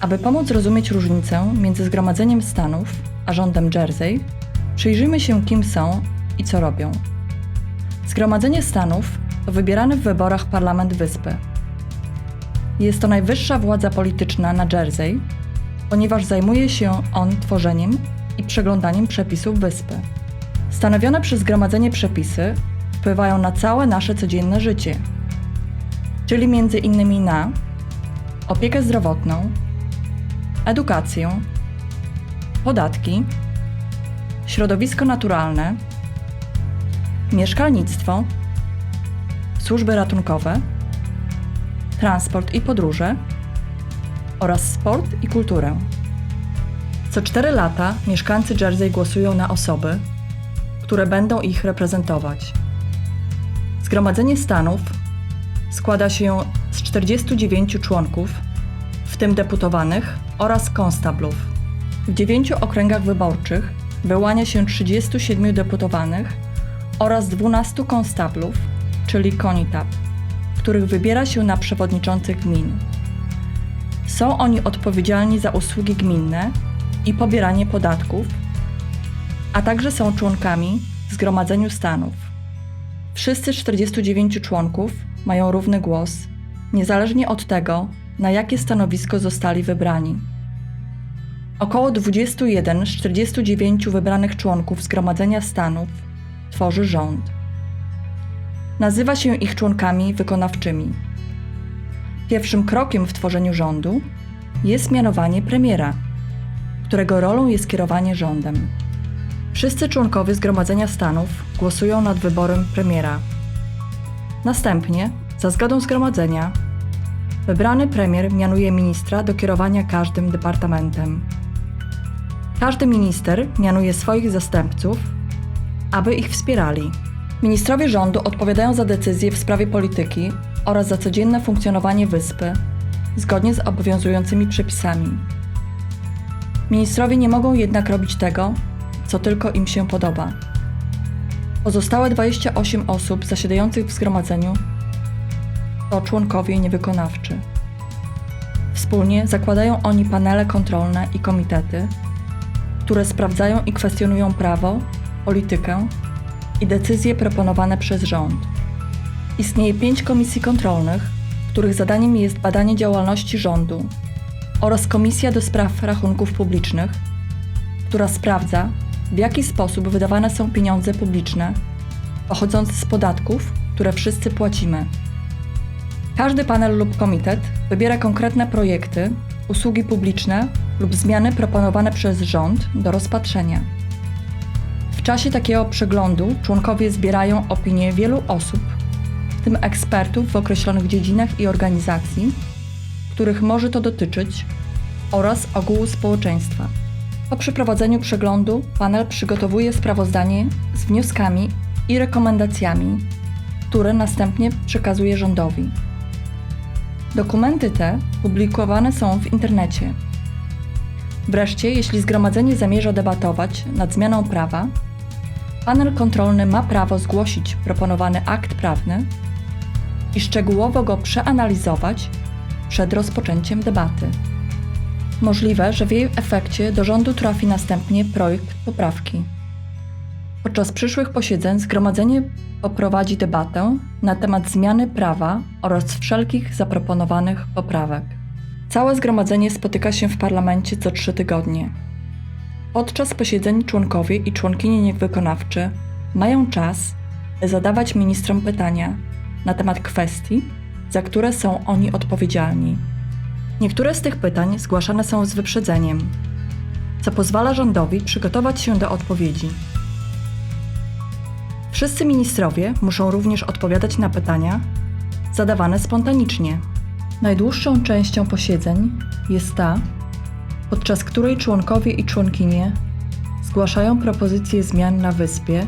Aby pomóc zrozumieć różnicę między Zgromadzeniem Stanów a rządem Jersey, przyjrzyjmy się, kim są i co robią. Zgromadzenie Stanów to wybierany w wyborach parlament wyspy. Jest to najwyższa władza polityczna na Jersey, ponieważ zajmuje się on tworzeniem i przeglądaniem przepisów wyspy. Stanowione przez zgromadzenie przepisy wpływają na całe nasze codzienne życie, czyli między innymi na opiekę zdrowotną, edukację, podatki, środowisko naturalne, mieszkalnictwo, służby ratunkowe, transport i podróże oraz sport i kulturę. Co cztery lata mieszkańcy Jersey głosują na osoby, które będą ich reprezentować. Zgromadzenie Stanów składa się z 49 członków, w tym deputowanych oraz konstablów. W dziewięciu okręgach wyborczych wyłania się 37 deputowanych oraz 12 konstablów, czyli konitab, których wybiera się na przewodniczących gmin. Są oni odpowiedzialni za usługi gminne i pobieranie podatków, a także są członkami w Zgromadzeniu Stanów. Wszyscy 49 członków mają równy głos, niezależnie od tego, na jakie stanowisko zostali wybrani. Około 21 z 49 wybranych członków Zgromadzenia Stanów tworzy rząd. Nazywa się ich członkami wykonawczymi. Pierwszym krokiem w tworzeniu rządu jest mianowanie premiera, którego rolą jest kierowanie rządem. Wszyscy członkowie Zgromadzenia Stanów głosują nad wyborem premiera. Następnie, za zgodą Zgromadzenia, wybrany premier mianuje ministra do kierowania każdym departamentem. Każdy minister mianuje swoich zastępców, aby ich wspierali. Ministrowie rządu odpowiadają za decyzje w sprawie polityki oraz za codzienne funkcjonowanie wyspy, zgodnie z obowiązującymi przepisami. Ministrowie nie mogą jednak robić tego, co tylko im się podoba. Pozostałe 28 osób zasiadających w zgromadzeniu to członkowie niewykonawczy. Wspólnie zakładają oni panele kontrolne i komitety, które sprawdzają i kwestionują prawo, politykę i decyzje proponowane przez rząd. Istnieje pięć komisji kontrolnych, których zadaniem jest badanie działalności rządu oraz Komisja do Spraw Rachunków Publicznych, która sprawdza, w jaki sposób wydawane są pieniądze publiczne pochodzące z podatków, które wszyscy płacimy. Każdy panel lub komitet wybiera konkretne projekty, usługi publiczne lub zmiany proponowane przez rząd do rozpatrzenia. W czasie takiego przeglądu członkowie zbierają opinie wielu osób, w tym ekspertów w określonych dziedzinach i organizacji, których może to dotyczyć, oraz ogółu społeczeństwa. Po przeprowadzeniu przeglądu panel przygotowuje sprawozdanie z wnioskami i rekomendacjami, które następnie przekazuje rządowi. Dokumenty te publikowane są w internecie. Wreszcie, jeśli zgromadzenie zamierza debatować nad zmianą prawa, panel kontrolny ma prawo zgłosić proponowany akt prawny i szczegółowo go przeanalizować przed rozpoczęciem debaty. Możliwe, że w jej efekcie do rządu trafi następnie projekt poprawki. Podczas przyszłych posiedzeń zgromadzenie poprowadzi debatę na temat zmiany prawa oraz wszelkich zaproponowanych poprawek. Całe zgromadzenie spotyka się w parlamencie co trzy tygodnie. Podczas posiedzeń członkowie i członkinie niewykonawcze mają czas, by zadawać ministrom pytania na temat kwestii, za które są oni odpowiedzialni. Niektóre z tych pytań zgłaszane są z wyprzedzeniem, co pozwala rządowi przygotować się do odpowiedzi. Wszyscy ministrowie muszą również odpowiadać na pytania zadawane spontanicznie. Najdłuższą częścią posiedzeń jest ta, podczas której członkowie i członkinie zgłaszają propozycje zmian na wyspie,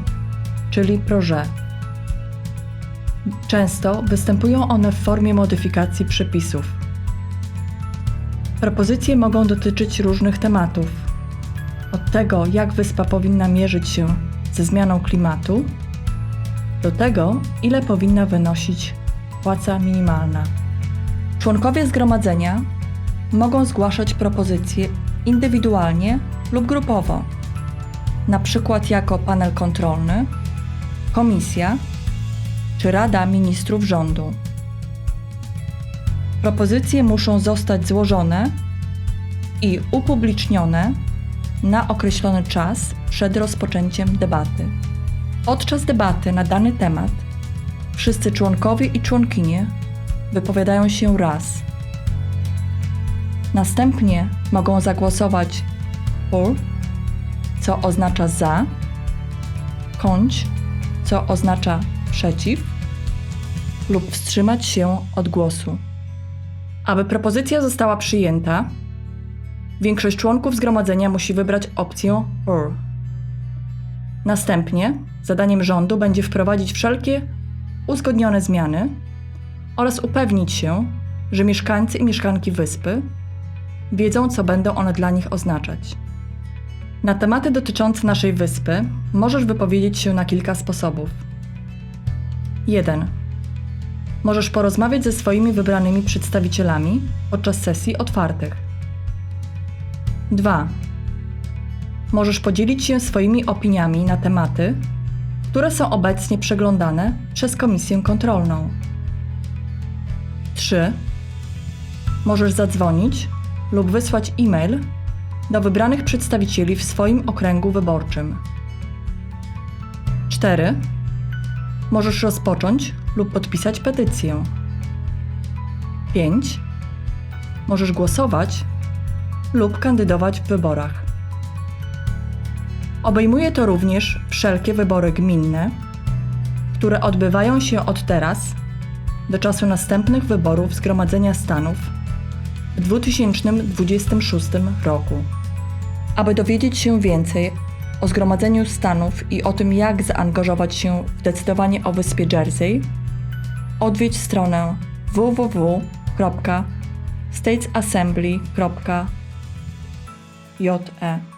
czyli projet. Często występują one w formie modyfikacji przepisów. Propozycje mogą dotyczyć różnych tematów. Od tego, jak wyspa powinna mierzyć się ze zmianą klimatu, do tego, ile powinna wynosić płaca minimalna. Członkowie zgromadzenia mogą zgłaszać propozycje indywidualnie lub grupowo, na przykład jako panel kontrolny, komisja czy Rada Ministrów Rządu. Propozycje muszą zostać złożone i upublicznione na określony czas przed rozpoczęciem debaty. Podczas debaty na dany temat wszyscy członkowie i członkinie wypowiadają się raz. Następnie mogą zagłosować for, co oznacza za, kąć, co oznacza przeciw, lub wstrzymać się od głosu. Aby propozycja została przyjęta, większość członków zgromadzenia musi wybrać opcję for. Następnie zadaniem rządu będzie wprowadzić wszelkie uzgodnione zmiany oraz upewnić się, że mieszkańcy i mieszkanki wyspy wiedzą, co będą one dla nich oznaczać. Na tematy dotyczące naszej wyspy możesz wypowiedzieć się na kilka sposobów. 1. Możesz porozmawiać ze swoimi wybranymi przedstawicielami podczas sesji otwartych. 2. Możesz podzielić się swoimi opiniami na tematy, które są obecnie przeglądane przez Komisję Kontrolną. 3. Możesz zadzwonić lub wysłać e-mail do wybranych przedstawicieli w swoim okręgu wyborczym. 4. Możesz rozpocząć lub podpisać petycję. 5. Możesz głosować lub kandydować w wyborach. Obejmuje to również wszelkie wybory gminne, które odbywają się od teraz do czasu następnych wyborów Zgromadzenia Stanów w 2026 roku. Aby dowiedzieć się więcej o Zgromadzeniu Stanów i o tym, jak zaangażować się w decydowanie o wyspie Jersey, odwiedź stronę www.statesassembly.je.